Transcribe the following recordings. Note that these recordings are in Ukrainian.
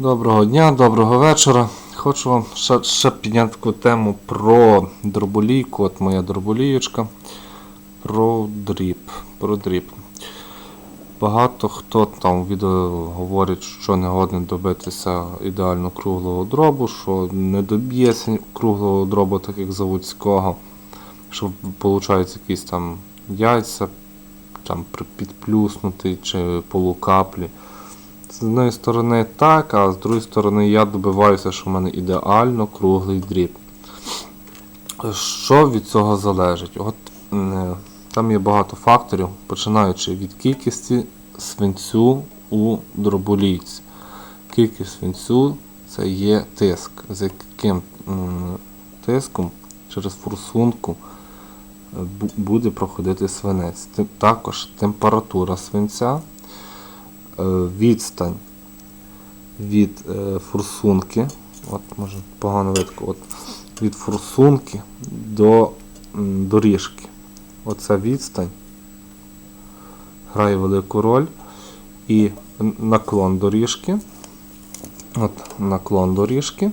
Доброго дня, доброго вечора. Хочу вам ще, ще підняти таку тему про дроболійку. От моя дроболієчка. Про дріб. Про дріб. Багато хто там в відео говорить, що не годен добитися ідеально круглого дробу, що не доб'ється круглого дробу, так як заводського, що виходить якісь там яйця там підплюснутий чи полукаплі. З однієї сторони так, а з другої сторони я добиваюся, що в мене ідеально круглий дріб. Що від цього залежить? От е, там є багато факторів, починаючи від кількості свинцю у дроболійці. Кількість свинцю це є тиск, з яким тиском через форсунку е, буде проходити свинець. Також температура свинця відстань від е, форсунки, от може погано видко, от від форсунки до доріжки. Оця відстань грає велику роль. І наклон доріжки. От наклон доріжки.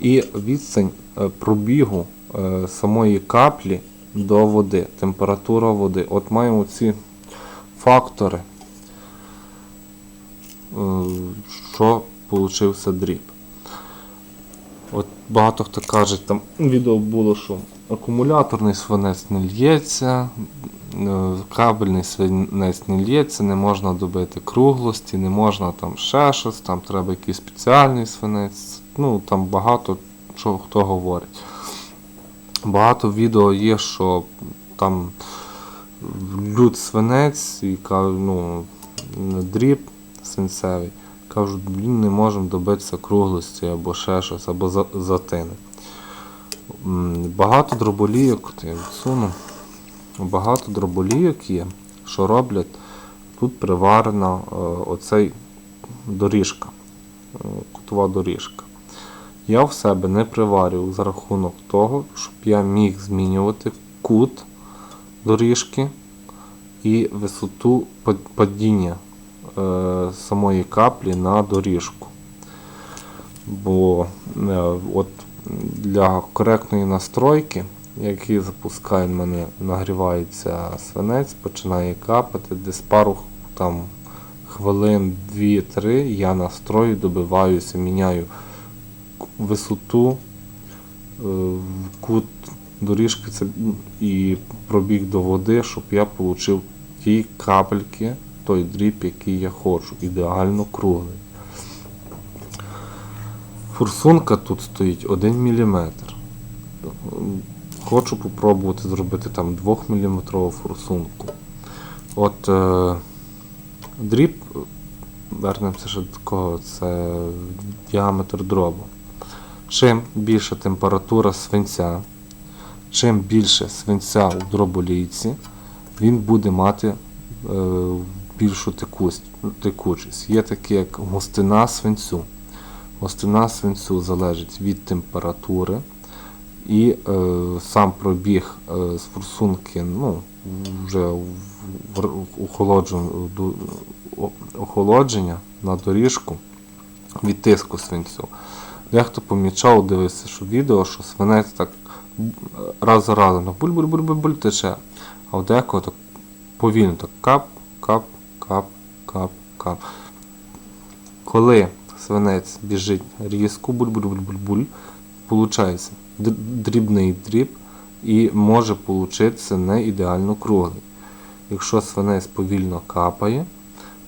І відстань е, пробігу е, самої каплі до води, температура води. От маємо ці фактори е, що получився дріб. От багато хто каже, там відео було, що акумуляторний свинець не лється, е, кабельний свинець не лється, не можна добити круглості, не можна там ще щось, там треба якийсь спеціальний свинець. Ну там багато що хто говорить. Багато відео є, що там лють свинець і ну, дріб свинцевий. Кажуть, блін, не можемо добитися круглості або ще щось, або за- затини. Багато дроболійок. Багато дроболійок є, що роблять. Тут приварена е, оцей доріжка, е, кутова доріжка. Я в себе не приварював за рахунок того, щоб я міг змінювати кут доріжки і висоту падіння самої каплі на доріжку. Бо е, от для коректної настройки, який запускає в мене, нагрівається свинець, починає капати, десь пару там, хвилин 2-3 я настрою, добиваюся, міняю висоту, е, кут доріжки і пробіг до води, щоб я отримав ті капельки, той дріб, який я хочу, ідеально круглий. Форсунка тут стоїть 1 мм. Хочу попробувати зробити там 2 мм форсунку. От е, дріб, вернемося ще до такого, це діаметр дробу. Чим більша температура свинця, чим більше свинця у дроболійці, він буде мати е, більшу текучість. Є таке, як густина свинцю. Густина свинцю залежить від температури і е, сам пробіг е, з форсунки ну, вже в, в, охолоджен- охолодження на доріжку від тиску свинцю. Дехто помічав, дивився, що відео, що свинець так раз за разом так буль-буль-буль-буль тече, а в декого так повільно так кап, кап, кап. Коли свинець біжить різко, буль-буль-буль-буль-буль, получається дрібний дріб і може получитися не ідеально круглий. Якщо свинець повільно капає,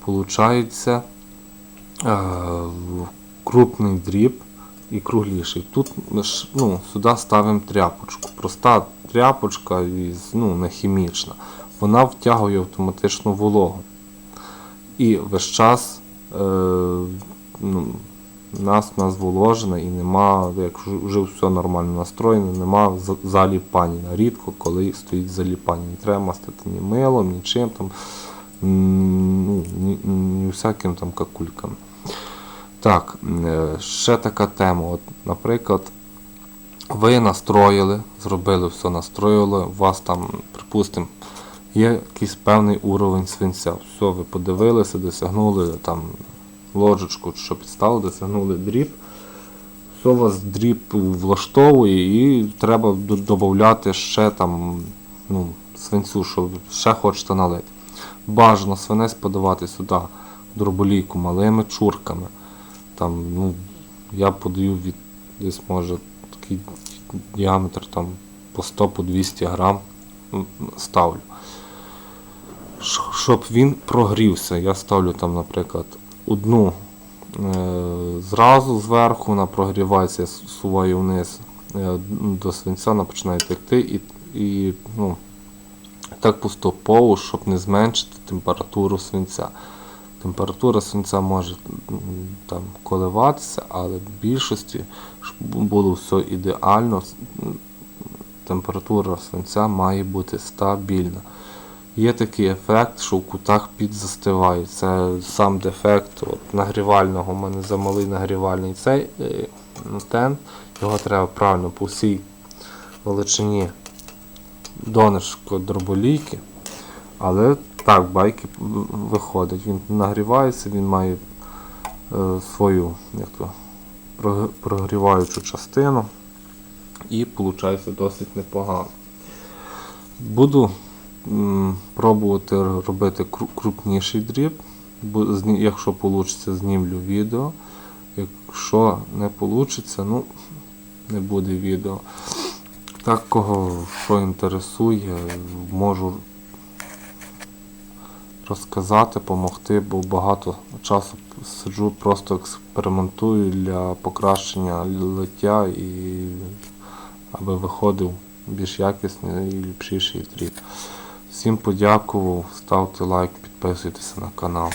получається е, крупний дріб і кругліший. Тут ну, сюди ставимо тряпочку. Проста тряпочка, ну, не хімічна. Вона втягує автоматично вологу. І весь час е, ну, нас, нас зволожено і нема, як вже все нормально настроєно, нема за- заліпання. Рідко, коли стоїть заліпання. Не треба мастити ні милом, нічим там, м, ну, ні, ні всяким там какулькам. Так, е, ще така тема. От, наприклад, ви настроїли, зробили все, настроїли, у вас там, припустимо, є якийсь певний уровень свинця. Все, ви подивилися, досягнули там ложечку, що підставили, досягнули дріб. Все вас дріб влаштовує і треба додати ще там ну, свинцю, що ще хочете налити. Бажано свинець подавати сюди дроболійку малими чурками. Там, ну, я подаю від десь може такий діаметр там по 100 по 200 грам ставлю. Щоб він прогрівся, я ставлю там, наприклад, одну е, зразу зверху, вона прогрівається, суваю вниз е, до свинця, вона починає текти і, і ну, так поступово, щоб не зменшити температуру свинця. Температура свинця може там коливатися, але в більшості щоб було все ідеально. Температура свинця має бути стабільна. Є такий ефект, що в кутах підзастиває. Це сам дефект от, нагрівального. У мене замалий нагрівальний цей е, тен. Його треба правильно по всій величині донышко дроболійки. Але так, байки виходить. Він нагрівається, він має е, свою як то, прогріваючу частину. І виходить досить непогано. Буду пробувати робити крупніший дріб. Зні- Якщо вийде, знімлю відео. Якщо не вийде, ну не буде відео. Так, кого що інтересує, можу розказати, допомогти, бо багато часу сиджу, просто експериментую для покращення лиття і аби виходив більш якісний і ліпшіший дріб. Всім подякував, ставте лайк, підписуйтесь на канал.